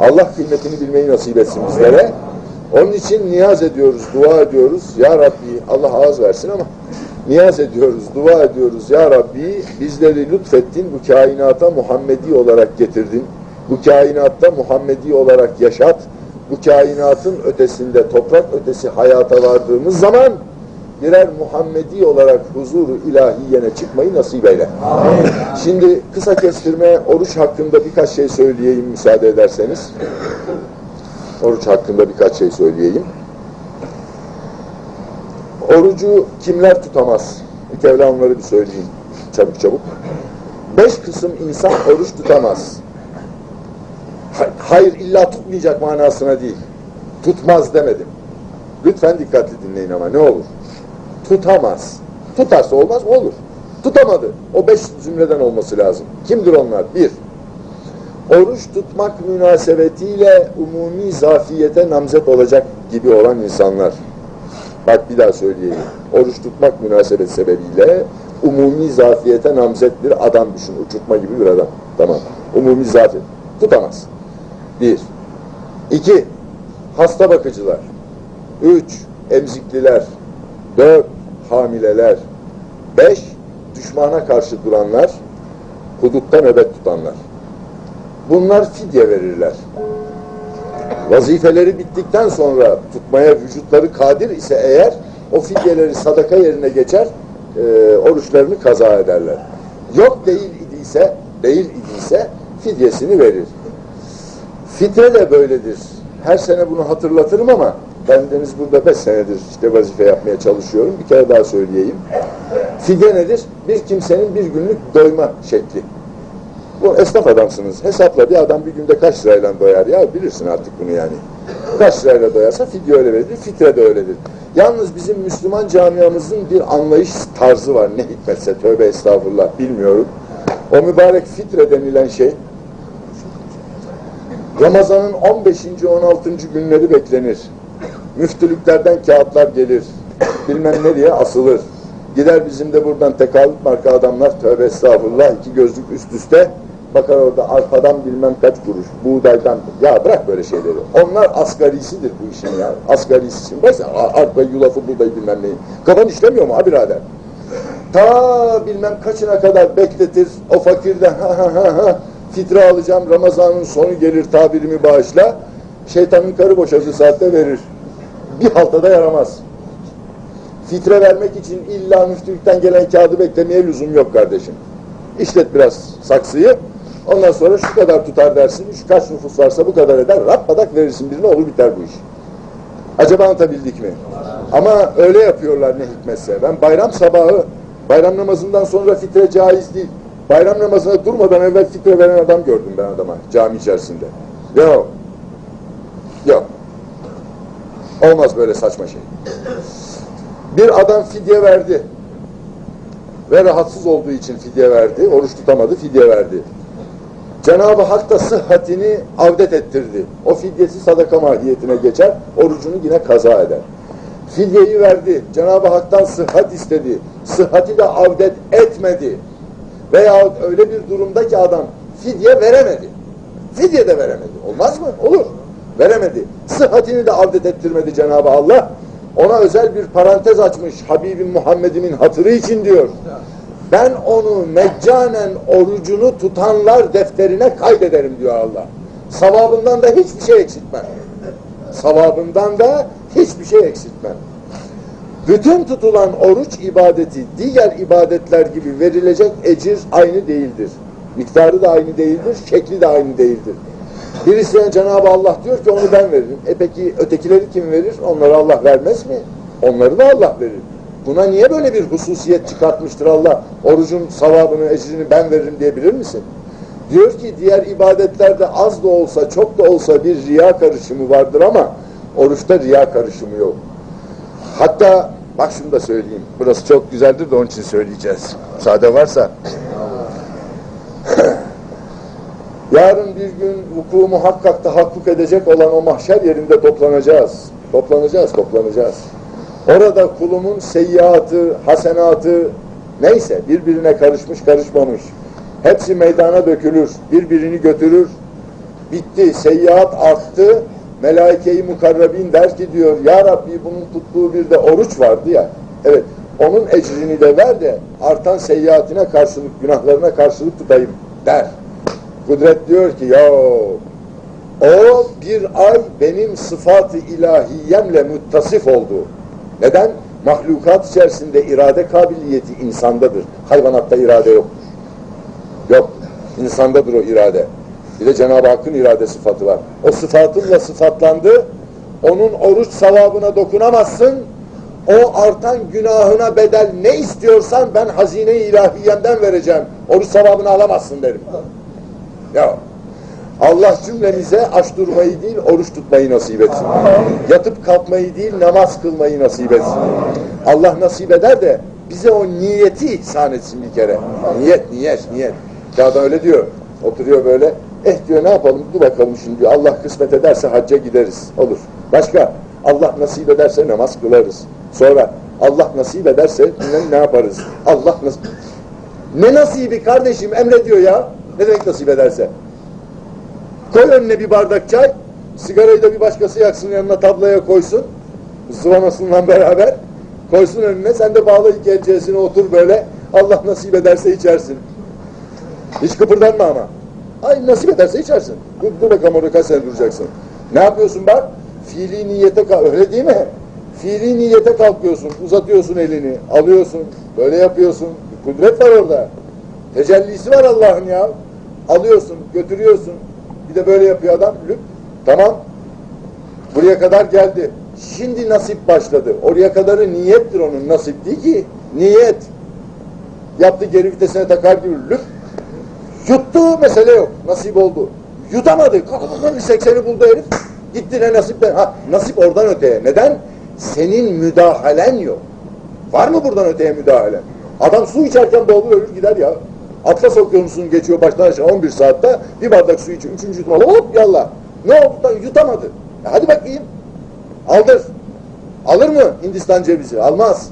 Allah kıymetini bilmeyi nasip etsin bizlere. Onun için niyaz ediyoruz, dua ediyoruz. Ya Rabbi, Allah ağız versin ama niyaz ediyoruz, dua ediyoruz. Ya Rabbi bizleri lütfettin, bu kainata Muhammedi olarak getirdin. Bu kainatta Muhammedi olarak yaşat. Bu kainatın ötesinde, toprak ötesi hayata vardığımız zaman birer Muhammedi olarak huzuru ilahiyene çıkmayı nasip eyle. Şimdi kısa kestirme oruç hakkında birkaç şey söyleyeyim müsaade ederseniz. Oruç hakkında birkaç şey söyleyeyim. Orucu kimler tutamaz? Bir kere onları bir söyleyeyim çabuk çabuk. Beş kısım insan oruç tutamaz. Ha- Hayır illa tutmayacak manasına değil. Tutmaz demedim. Lütfen dikkatli dinleyin ama ne olur. Tutamaz. Tutarsa olmaz olur. Tutamadı. O beş zümreden olması lazım. Kimdir onlar? Bir, oruç tutmak münasebetiyle umumi zafiyete namzet olacak gibi olan insanlar. Bak bir daha söyleyeyim. Oruç tutmak münasebet sebebiyle umumi zafiyete namzet bir adam düşün. Uçurtma gibi bir adam. Tamam. Umumi zafiyet. Tutamaz. Bir. İki. Hasta bakıcılar. Üç. Emzikliler. Dört. Hamileler. Beş. Düşmana karşı duranlar. Hudutta nöbet tutanlar. Bunlar fidye verirler. Vazifeleri bittikten sonra tutmaya vücutları kadir ise eğer o fidyeleri sadaka yerine geçer, e, oruçlarını kaza ederler. Yok değil idiyse, değil idiyse fidyesini verir. Fitre de böyledir. Her sene bunu hatırlatırım ama bendeniz burada beş senedir işte vazife yapmaya çalışıyorum. Bir kere daha söyleyeyim. Fidye nedir? Bir kimsenin bir günlük doyma şekli. Bu esnaf adamsınız. Hesapla bir adam bir günde kaç lirayla doyar ya bilirsin artık bunu yani. Kaç lirayla doyarsa fidye öyle verilir, fitre de öyledir. Yalnız bizim Müslüman camiamızın bir anlayış tarzı var. Ne hikmetse tövbe estağfurullah bilmiyorum. O mübarek fitre denilen şey Ramazan'ın 15. 16. günleri beklenir. Müftülüklerden kağıtlar gelir. Bilmem nereye asılır. Gider bizim de buradan tekavüt marka adamlar tövbe estağfurullah iki gözlük üst üste bakar orada arpadan bilmem kaç kuruş buğdaydan ya bırak böyle şeyleri. Onlar asgarisidir bu işin ya. Asgarisi şimdi başla arpa yulafı buğday bilmem neyi. Kafan işlemiyor mu ha birader? Ta bilmem kaçına kadar bekletir o fakirden ha ha ha ha fitre alacağım Ramazan'ın sonu gelir tabirimi bağışla şeytanın karı boşası saatte verir. Bir haltada yaramaz. Fitre vermek için illa müftülükten gelen kağıdı beklemeye lüzum yok kardeşim. İşlet biraz saksıyı. Ondan sonra şu kadar tutar dersin, şu kaç nüfus varsa bu kadar eder. Rappadak verirsin birine olur biter bu iş. Acaba anlatabildik mi? Ama öyle yapıyorlar ne hikmetse. Ben bayram sabahı, bayram namazından sonra fitre caiz değil. Bayram namazına durmadan evvel fitre veren adam gördüm ben adama cami içerisinde. Yok. Yok. Olmaz böyle saçma şey. Bir adam fidye verdi. Ve rahatsız olduğu için fidye verdi. Oruç tutamadı, fidye verdi. Cenab-ı Hak da sıhhatini avdet ettirdi. O fidyesi sadaka mahiyetine geçer, orucunu yine kaza eder. Fidyeyi verdi, Cenab-ı Hak'tan sıhhat istedi. Sıhhati de avdet etmedi. Veyahut öyle bir durumda ki adam fidye veremedi. Fidye de veremedi. Olmaz mı? Olur. Veremedi. Sıhhatini de avdet ettirmedi Cenab-ı Allah. Ona özel bir parantez açmış Habibim Muhammed'imin hatırı için diyor. Ben onu meccanen orucunu tutanlar defterine kaydederim diyor Allah. Savabından da hiçbir şey eksiltmem. Savabından da hiçbir şey eksiltmem. Bütün tutulan oruç ibadeti diğer ibadetler gibi verilecek ecir aynı değildir. Miktarı da aynı değildir, şekli de aynı değildir. Birisine Cenab-ı Allah diyor ki onu ben veririm. E peki ötekileri kim verir? Onları Allah vermez mi? Onları da Allah verir. Buna niye böyle bir hususiyet çıkartmıştır Allah? Orucun savabını, ecrini ben veririm diyebilir misin? Diyor ki diğer ibadetlerde az da olsa, çok da olsa bir riya karışımı vardır ama oruçta riya karışımı yok. Hatta bak şunu da söyleyeyim. Burası çok güzeldir de onun için söyleyeceğiz. Müsaade varsa. Yarın bir gün vuku muhakkak tahakkuk edecek olan o mahşer yerinde toplanacağız. Toplanacağız, toplanacağız. Orada kulumun seyyiatı, hasenatı neyse birbirine karışmış karışmamış. Hepsi meydana dökülür, birbirini götürür. Bitti, seyyiat arttı. Melaike-i mukarrabin der ki diyor, Ya Rabbi bunun tuttuğu bir de oruç vardı ya. Evet, onun ecrini de ver de artan seyyiatine karşılık, günahlarına karşılık tutayım der. Kudret diyor ki, ya o bir ay benim sıfat-ı ilahiyemle muttasif oldu. Neden? Mahlukat içerisinde irade kabiliyeti insandadır. Hayvanatta irade yok. Yok. İnsandadır o irade. Bir de Cenab-ı Hakk'ın irade sıfatı var. O sıfatınla sıfatlandı. Onun oruç savabına dokunamazsın. O artan günahına bedel ne istiyorsan ben hazine-i ilahiyemden vereceğim. Oruç savabını alamazsın derim. Ya Allah cümlemize aç durmayı değil oruç tutmayı nasip etsin. Yatıp kalkmayı değil namaz kılmayı nasip etsin. Allah nasip eder de bize o niyeti ihsan etsin bir kere. Niyet, niyet, niyet. Kağıda öyle diyor. Oturuyor böyle. Eh diyor ne yapalım dur bakalım şimdi diyor. Allah kısmet ederse hacca gideriz. Olur. Başka? Allah nasip ederse namaz kılarız. Sonra Allah nasip ederse ne, ne yaparız? Allah nasip... Ne nasibi kardeşim emrediyor ya. Ne demek nasip ederse? Koy önüne bir bardak çay, sigarayı da bir başkası yaksın yanına tablaya koysun, zıvanasından beraber koysun önüne, sen de bağla iki elçesine otur böyle, Allah nasip ederse içersin. Hiç kıpırdanma ama. Ay nasip ederse içersin. Dur, dur bakalım orada kaç sene duracaksın. Ne yapıyorsun bak? Fiili niyete öyle değil mi? Fiili niyete kalkıyorsun, uzatıyorsun elini, alıyorsun, böyle yapıyorsun. Kudret var orada. Tecellisi var Allah'ın ya. Alıyorsun, götürüyorsun. Bir de böyle yapıyor adam. Lüp. Tamam. Buraya kadar geldi. Şimdi nasip başladı. Oraya kadarı niyettir onun. Nasip değil ki. Niyet. Yaptı geri vitesine takar gibi lüp. Yuttu mesele yok. Nasip oldu. Yutamadı. 80'i buldu herif. Gitti ne nasipten. Ha, nasip oradan öteye. Neden? Senin müdahalen yok. Var mı buradan öteye müdahale? Adam su içerken boğulur ölür gider ya. Atlas okyanusunun geçiyor baştan aşağı 11 saatte bir bardak su içiyor. Üçüncü yutma hop yallah. Ne oldu da yutamadı. E hadi bakayım. Aldır. Alır mı Hindistan cevizi? Almaz.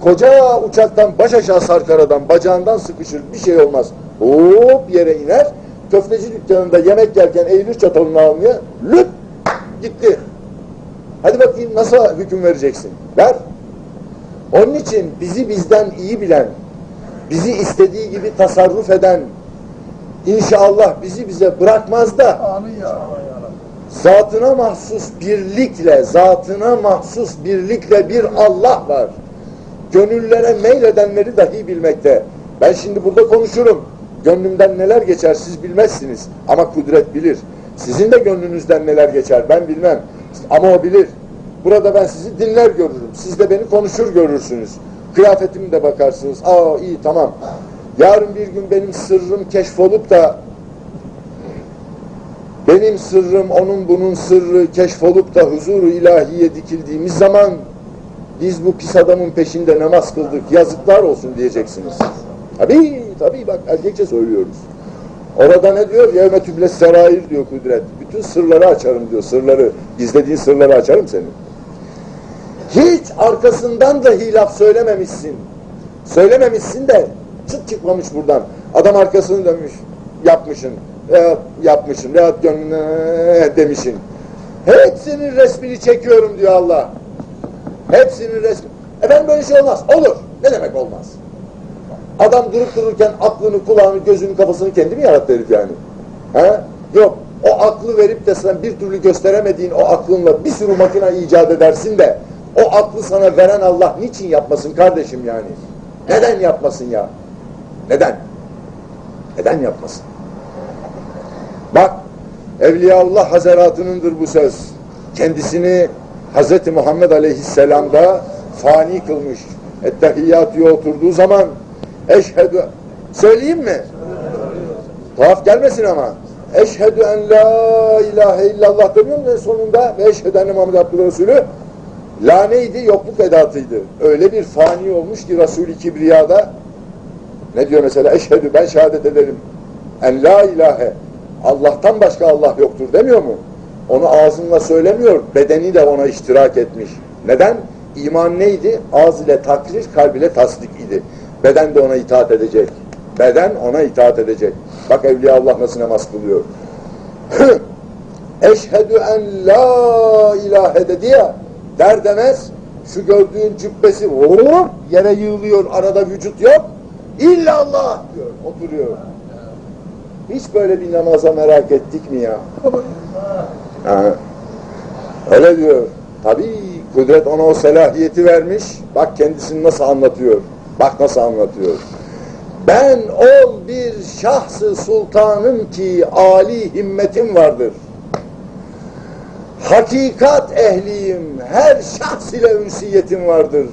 Koca uçaktan baş aşağı sarkar adam. Bacağından sıkışır. Bir şey olmaz. Hop yere iner. Köfteci dükkanında yemek yerken eğilir çatalını almaya. Lüp gitti. Hadi bakayım nasıl hüküm vereceksin? Ver. Onun için bizi bizden iyi bilen, bizi istediği gibi tasarruf eden, inşallah bizi bize bırakmaz da Amin ya. zatına mahsus birlikle, zatına mahsus birlikle bir Allah var. Gönüllere meyledenleri dahi bilmekte. Ben şimdi burada konuşurum. Gönlümden neler geçer siz bilmezsiniz. Ama kudret bilir. Sizin de gönlünüzden neler geçer ben bilmem. Ama o bilir. Burada ben sizi dinler görürüm. Siz de beni konuşur görürsünüz. Kıyafetimi de bakarsınız. Aa iyi tamam. Yarın bir gün benim sırrım keşfolup da benim sırrım onun bunun sırrı keşfolup da huzuru ilahiye dikildiğimiz zaman biz bu pis adamın peşinde namaz kıldık yazıklar olsun diyeceksiniz. Tabii tabii bak erkekçe söylüyoruz. Orada ne diyor? Yevme tübles serair diyor kudret. Bütün sırları açarım diyor sırları. Gizlediğin sırları açarım senin. Hiç arkasından dahi laf söylememişsin. Söylememişsin de çıt çıkmamış buradan. Adam arkasını dönmüş, yapmışın, veyahut yapmışın, veyahut gönlüne demişin. Hepsinin resmini çekiyorum diyor Allah. Hepsinin resmi. Efendim böyle şey olmaz. Olur. Ne demek olmaz? Adam durup dururken aklını, kulağını, gözünü, kafasını kendi mi yarattı herif yani? He? Yok. O aklı verip de sen bir türlü gösteremediğin o aklınla bir sürü makine icat edersin de o aklı sana veren Allah niçin yapmasın kardeşim yani? Neden yapmasın ya? Neden? Neden yapmasın? Bak, Evliyaullah Hazaratınındır bu söz. Kendisini Hz. Muhammed Aleyhisselam'da fani kılmış. Ettehiyyatü'ye oturduğu zaman eşhedü söyleyeyim mi? Tuhaf gelmesin ama. Eşhedü en la ilahe illallah demiyor mu sonunda? Ve eşhedü enne Muhammed Abdülü Resulü. La neydi? Yokluk edatıydı. Öyle bir fani olmuş ki Resul-i Kibriya'da ne diyor mesela? Eşhedü ben şehadet ederim. En la ilahe. Allah'tan başka Allah yoktur demiyor mu? Onu ağzınla söylemiyor, bedeni de ona iştirak etmiş. Neden? İman neydi? Ağız ile takrir, kalb ile tasdik idi. Beden de ona itaat edecek. Beden ona itaat edecek. Bak Evliya Allah nasıl namaz kılıyor. Eşhedü en la ilahe dedi ya der demez şu gördüğün cübbesi vurup yere yığılıyor arada vücut yok illallah diyor oturuyor. Hiç böyle bir namaza merak ettik mi ya? Öyle diyor. Tabii kudret ona o selahiyeti vermiş. Bak kendisini nasıl anlatıyor. Bak nasıl anlatıyor. Ben ol bir şahsı sultanım ki âli himmetim vardır. Hakikat ehliyim, her şahs ile ünsiyetim vardır.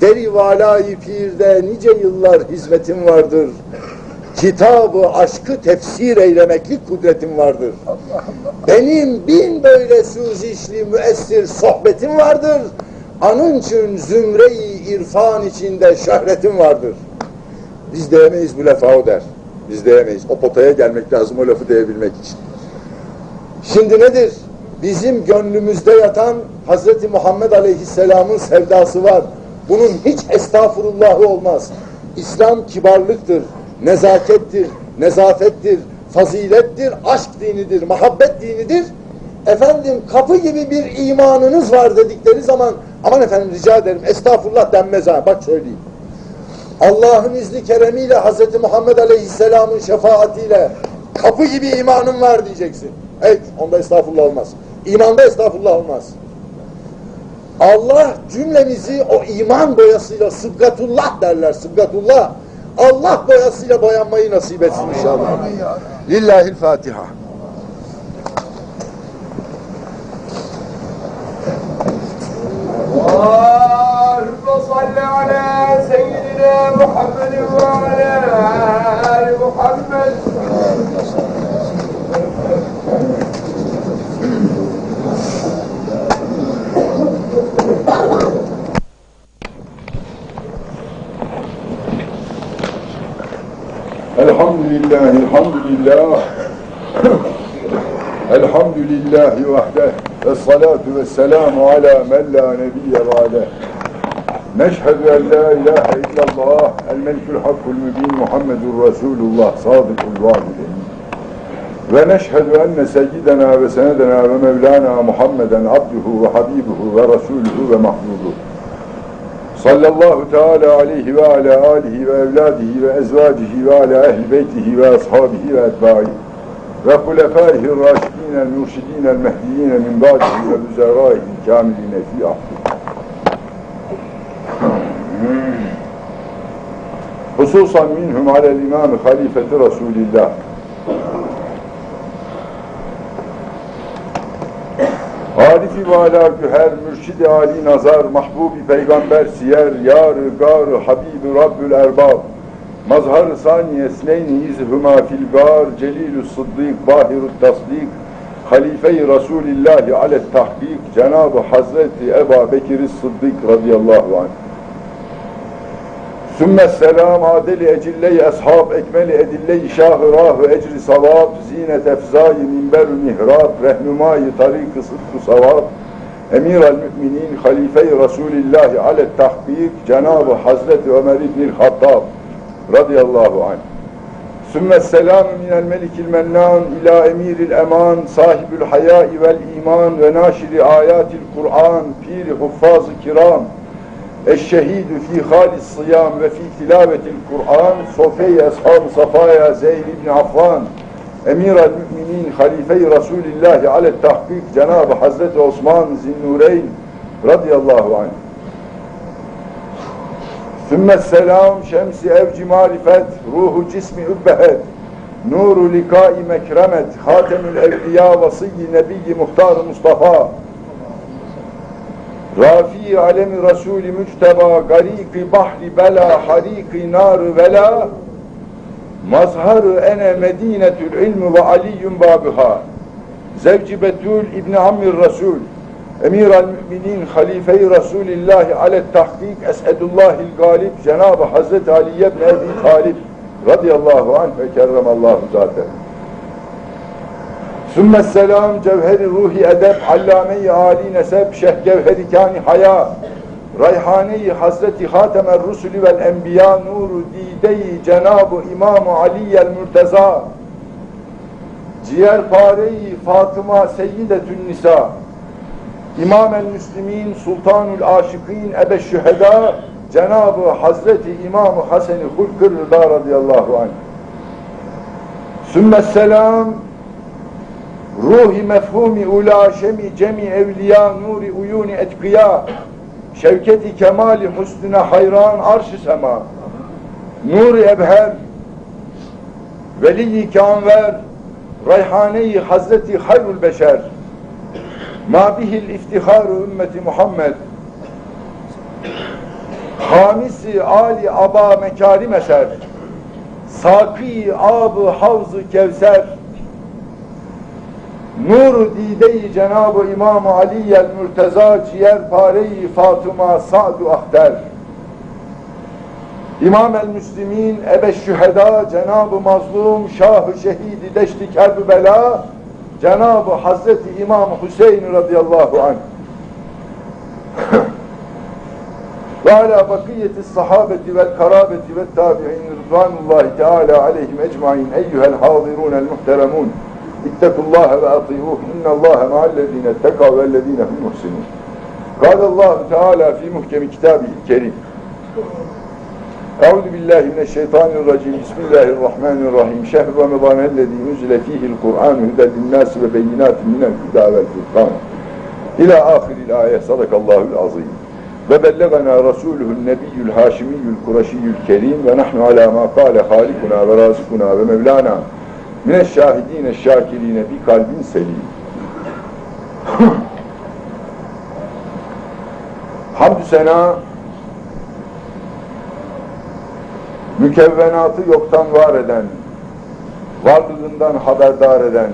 Deri valayı pirde nice yıllar hizmetim vardır. Kitabı aşkı tefsir eylemeklik kudretim vardır. Benim bin böyle suzişli müessir sohbetim vardır. Anın için zümre-i irfan içinde şöhretim vardır. Biz diyemeyiz bu lafı o der. Biz diyemeyiz. O potaya gelmek lazım o lafı diyebilmek için. Şimdi nedir? Bizim gönlümüzde yatan Hz. Muhammed Aleyhisselam'ın sevdası var. Bunun hiç estağfurullahı olmaz. İslam kibarlıktır, nezakettir, nezafettir, fazilettir, aşk dinidir, muhabbet dinidir. Efendim kapı gibi bir imanınız var dedikleri zaman aman efendim rica ederim estağfurullah denmez ha bak söyleyeyim. Allah'ın izni keremiyle Hz. Muhammed Aleyhisselam'ın şefaatiyle kapı gibi imanım var diyeceksin. Evet, onda estağfurullah olmaz. İmanda estağfurullah olmaz. Allah cümlemizi o iman boyasıyla sıbgatullah derler, sıbgatullah. Allah boyasıyla boyanmayı nasip etsin inşallah. Lillahil Fatiha. اللهم صل على سيدنا محمد وعلى آل محمد لله الحمد لله. الحمد لله وحده الصلاة والسلام على من لا نبي بعده. نشهد أن لا إله إلا الله الملك الحق المبين محمد رسول الله صادق الوعد ونشهد أن سيدنا وسندنا ومولانا محمدا عبده وحبيبه ورسوله ومحبوبه. Habibuhu ve rasuluhu ve mahbubuhu. Sallallahu teala aleyhi ve ala alihi ve evladihi ve ezvacihi ve ala ehli beytihi ve ashabihi ve etbaihi ve hulefâihi râşidînel mürşidînel mehdiyîne min bâdihi ve ala güher, mürşid-i âli nazar, mahbubi peygamber siyer, yar-ı gar, habib-i rabbül erbab, mazhar-ı sani esneyni izhüma fil gar, celil-ü sıddık, bahir-ü tasdik, halife-i Resulillahi alet tahkik, Cenab-ı Hazreti Ebu Bekir-i Sıddık radıyallahu anh. Sümme selam adeli ecille-i eshab ekmeli edille-i şah-ı rah-ı ecri savab zinet efzai minber-ü mihrab rehnumai tarik-ı sıdk-ı savab emir el-müminin halife-i Resulillahi alet tahkik Cenab-ı Hazreti Ömer İbnil Hattab radıyallahu anh. Sümme selam minel melikil mennan ila emiril eman sahibül hayai vel iman ve naşiri ayatil Kur'an piri huffaz-ı kiram Eşşehidü fi halis sıyam ve fi tilavetil Kur'an Sofey ashab-ı safaya Zeyd ibn Affan Emir el-Müminin Halife-i Resulillahi alet tahkik Cenab-ı Hazreti Osman Zinnureyn radıyallahu anh. Sümmes selam şemsi evci marifet ruhu cismi übbehet nuru likai mekremet hatemül evliya vasiyyi nebiyyi muhtar Mustafa Rafi alemi Resulü mücteba gariki bahri bela hariki narı vela. Mazharı ene medinetül ilmi ve aliyyum babiha. Zevci betül İbni Ammir Resul emir al müminin halife-i Resulillahi alet tahkik esedullahil galip Cenab-ı Hazreti Ali ibn Ebi Talib radıyallahu anh ve kerremallahu zaten Sümme selam cevheri ruhi edep allame-i âli nesep şeh gevheri kâni haya. Rayhane-i Hazreti Hatemer Rusulü vel Enbiya nuru dide-i Cenab-ı İmam-ı Aliyyel Mürteza ciğerpare-i Fatıma Seyyidetün Nisa, İmam el Müslimin, Sultanül Aşıkîn, Ebe Şüheda, Cenab-ı Hazreti İmam-ı Hasen-i Hulkır Rıda radıyallahu anh. Sümmesselam, ruhi mefhumi ula şemi cemi evliya nuri uyuni etkiya, şevketi kemali husnüne hayran arş-ı sema, nuri ebher, veli-i kânver, rayhane-i Hazreti hayrul beşer, ma bihil iftiharu ümmeti Muhammed, hamisi ali aba mekarim eser, saki ab-ı havz-ı kevser, Nur dide-i Cenab-ı İmam Ali el Mürteza ciğerpare-i Fatıma Sa'd-ı Ahter. İmam el Müslimin Ebe Şüheda Cenab-ı Mazlum Şah-ı Şehidi Deşti Kerbela Cenab-ı Hazreti İmam Hüseyin radıyallahu anh. ve ala bakiyeti sahabeti vel karabeti ve tabi'in rıdvanullahi teala aleyhim ecmain eyyühel hadirunel muhteremun ittekullaha ve ati'uh innallaha ma'allezine ettekav vellezine hum muhsinun Kâlallahu Teala fi muhkemi kitabihil kerim Euzu billahi mineşşeytanirracim. Bismillahirrahmanirrahim. Şehr Ramazan ellezî nuzile fîhil Kur'an huden linnâsi ve beyinâtin minel hudâ vel furkan. İlâ ahiril ayet. Sadakallahul azîm. Ve bellegana rasûluhun nebiyyül haşimiyyül kureşiyyül kerim ve nahnu alâ mâ kâle hâlikuna ve râzikuna ve mevlana mineşşâhidîne şâkirîne bi kalbin selim. Hamdü sena mükevvenatı yoktan var eden, varlığından haberdar eden,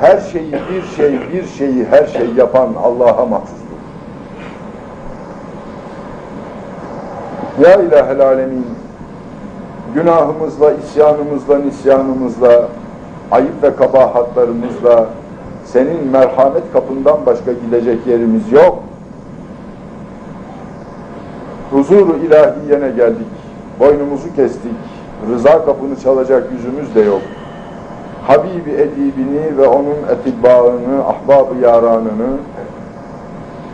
her şeyi bir şey, bir şeyi her şey yapan Allah'a mahsustur. Ya ilahel alemin, günahımızla, isyanımızla, nisyanımızla, ayıp ve kabahatlarımızla, senin merhamet kapından başka gidecek yerimiz yok. Huzuru ilahiyene geldik boynumuzu kestik, rıza kapını çalacak yüzümüz de yok. Habibi edibini ve onun etibbağını, ahbab-ı yaranını,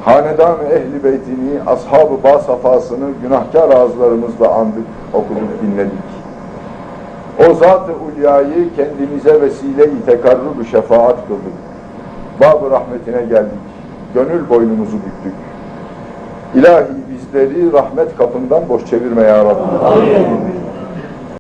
hanedan-ı ehli beytini, ashab-ı basafasını günahkar ağızlarımızla andık, okuduk, dinledik. O zat-ı ulyayı kendimize vesile-i tekarrub-ı şefaat kıldık. Bab-ı rahmetine geldik, gönül boynumuzu büktük. İlahi bizleri rahmet kapından boş çevirme ya Rabbi.